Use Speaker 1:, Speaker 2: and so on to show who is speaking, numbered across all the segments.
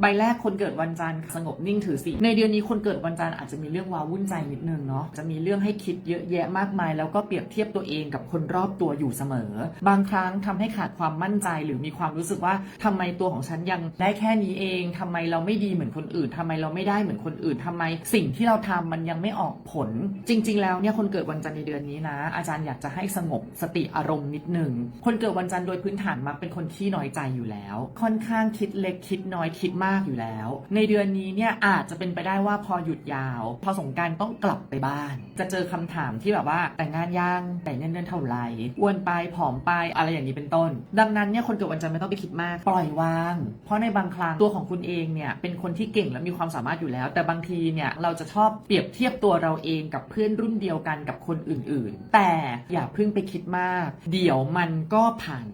Speaker 1: ใบแรกคนเกิดวันจันทร์สงบนิ่งถือศีลในเดือนนี้คนเกิดวันจันทร์อาจจะมีเรื่องว้าวุ่นใจนิดนึงเนาะจะมีเรื่องให้คิดเยอะแยะมากมาย แล้วก็เปรียบเทียบตัวเองกับคนรอบตัวอยู่เสมอ บางครั้งทำให้ขาดความมั่นใจหรือมีความรู้สึกว่าทำไมตัวของฉันยังได้แค่นี้เองทำไมเราไม่ดีเหมือนคนอื่นทำไมเราไม่ได้เหมือนคนอื่นทำไมสิ่งที่เราทำมันยังไม่ออกผล จริง ๆ แล้วเนี่ยคนเกิดวันจันทร์ในเดือนนี้นะ อาจารย์อยากจะให้สงบสติอารมณ์นิดหนึ่งคนเกิดวันจันทร์โดยพื้นฐานมักเป็นคนที่น้อยใจอยู่แล้ว ค่อนข้างคิดเล็กคิดน้อยคิดมากอยู่แล้ว ในเดือนนี้เนี่ยอาจจะเป็นไปได้ว่าพอหยุดยาว พอสงกรารต้องกลับไปบ้าน จะเจอคำถามที่แบบว่าแต่งงานยังแต่งเงินเดือนเท่าไหร่อ้วนไปผอมไปอะไรอย่างนี้เป็นต้น ดังนั้นเนี่ยคนเกิดวันจันทร์ไม่ต้องไปคิดมากปล่อยวาง เพราะในบางครั้งตัวของคุณเองเนี่ยเป็นคนที่เก่งและมีความสามารถอยู่แล้ว แต่บางทีเนี่ยเราจะชอบเปรียบเทียบตัวเราเองกับเพื่อนรุ่นเดียวกันกับคนอื่น ๆ แต่อย่าเพิ่งไปคิดมาก เดี๋ยวมันก็ผ่าน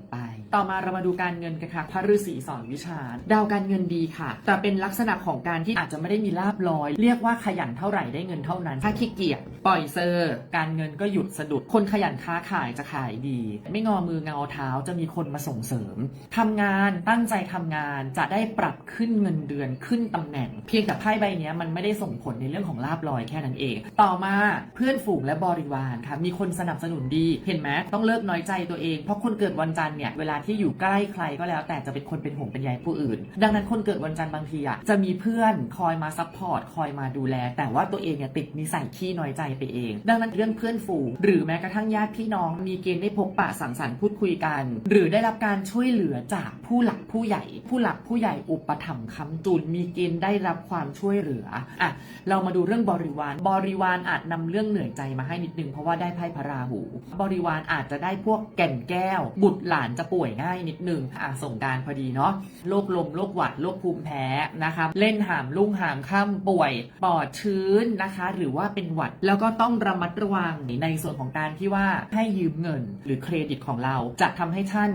Speaker 1: ต่อมาเรามาดูการเงินกันค่ะพระฤาษีสอนวิชา ดาวการเงินดีค่ะ แต่เป็นลักษณะของการที่อาจจะไม่ได้มีลาบลอย เรียกว่าขยันเท่าไหร่ได้เงินเท่านั้น ถ้าขี้เกียจปล่อยเซอร์ การเงินก็หยุดสะดุด คนขยันค้าขายจะขายดี ไม่งอมืองอเท้าจะมีคนมาส่งเสริมทำงานตั้งใจทำงานจะได้ปรับขึ้นเงินเดือนขึ้นตำแหน่ง เพียงแต่ไพ่ใบนี้มันไม่ได้ส่งผลในเรื่องของลาบลอยแค่นั้นเอง ต่อมาเพื่อนฝูงและบริวารค่ะมีคนสนับสนุนดี เห็นไหมต้องเลิกน้อยใจตัวเอง เพราะคนเกิดวันจันทร์เนี่ยเวลาที่อยู่ใกล้ใครก็แล้ว แต่จะเป็นคนเป็นห่วงเป็นใยผู้อื่น ดังนั้นคนเกิดวันจันทร์บางทีอะจะมีเพื่อนคอยมาซัพพอร์ตคอยมาดูแล แต่ว่าตัวเองเนี่ยติดนิสัยขี้น้อยใจไปเอง ดังนั้นเรื่องเพื่อนฝูงหรือแม้กระทั่งญาติพี่น้อง มีเกณฑ์ได้พบปะสังสรรค์พูดคุยกัน หรือได้รับการช่วยเหลือจากผู้หลักผู้ใหญ่ ผู้หลักผู้ใหญ่อุปถัมภ์ค้ำจุนมีเกณฑ์ได้รับความช่วยเหลืออะเรามาดูเรื่องบริวาร บริวารอาจนำเรื่องเหนื่อยใจมาให้นิดนึงเพราะว่าได้ไพ่พระราหู บริวารอาจจะได้พวกแก่นแก้ว บุตรหลานจะป่วยง่ายนิดนึงอะส่งการพอดีเนาะโรคลมโรคหวัดโรคภูมิแพ้นะคะเล่นหามลุ่งหามค่ำป่วยปอดชื้นนะคะ หรือว่าเป็นหวัดแล้วก็ต้องระมัดระวังในส่วนของการที่ว่าให้ยืมเงิน หรือเครดิตของเราจะทำให้ท่าน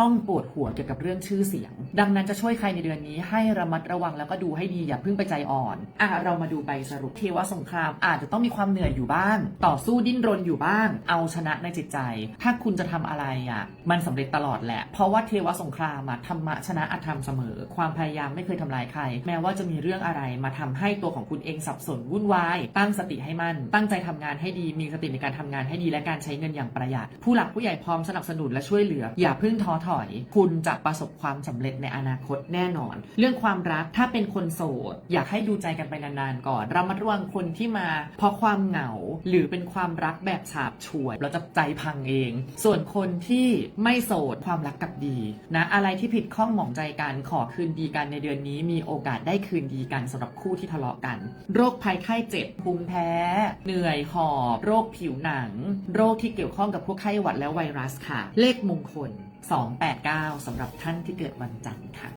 Speaker 1: ต้องปวดหัวเกี่ยวกับเรื่องชื่อเสียง ดังนั้นจะช่วยใครในเดือนนี้ให้ระมัดระวังแล้วก็ดูให้ดีอย่าเพิ่งไปใจอ่อนอะเรามาดูใบสรุปเทวสงครามอาจจะต้องมีความเหนื่อยอยู่บ้าง ต่อสู้ดิ้นรนอยู่บ้าง เอาชนะในจิตใจ ถ้าคุณจะทำอะไรอะมันสำเร็จตลอดแหละเพราะว่าเทวสงครามอะธรรมะชนะอธรรมเสมอ ความพยายามไม่เคยทำลายใคร แม้ว่าจะมีเรื่องอะไรมาทำให้ตัวของคุณเองสับสนวุ่นวาย ตั้งสติให้มั่น ตั้งใจทำงานให้ดี มีสติในการทำงานให้ดีและการใช้เงินอย่างประหยัด ผู้หลักผู้ใหญ่พร้อมสนับสนุนและช่วยเหลือ อย่าเพิ่งท้อถอย คุณจะประสบความสำเร็จในอนาคตแน่นอน เรื่องความรักถ้าเป็นคนโสด อยากให้ดูใจกันไปนานๆก่อนเรามาระวังคนที่มาเพราะความเหงา หรือเป็นความรักแบบฉาบฉวยเราจะใจพังเอง ส่วนคนที่ไม่โสดความรักกับดีนะอะไรที่ผิดข้องหมองใจกันขอคืนดีกันในเดือนนี้ มีโอกาสได้คืนดีกันสำหรับคู่ที่ทะเลาะกัน โรคภัยไข้เจ็บภูมิแพ้ เหนื่อยหอบ โรคผิวหนัง โรคที่เกี่ยวข้องกับพวกไข้หวัดและไวรัสค่ะ เลขมงคล 289สำหรับท่านที่เกิดวันจันทร์ค่ะ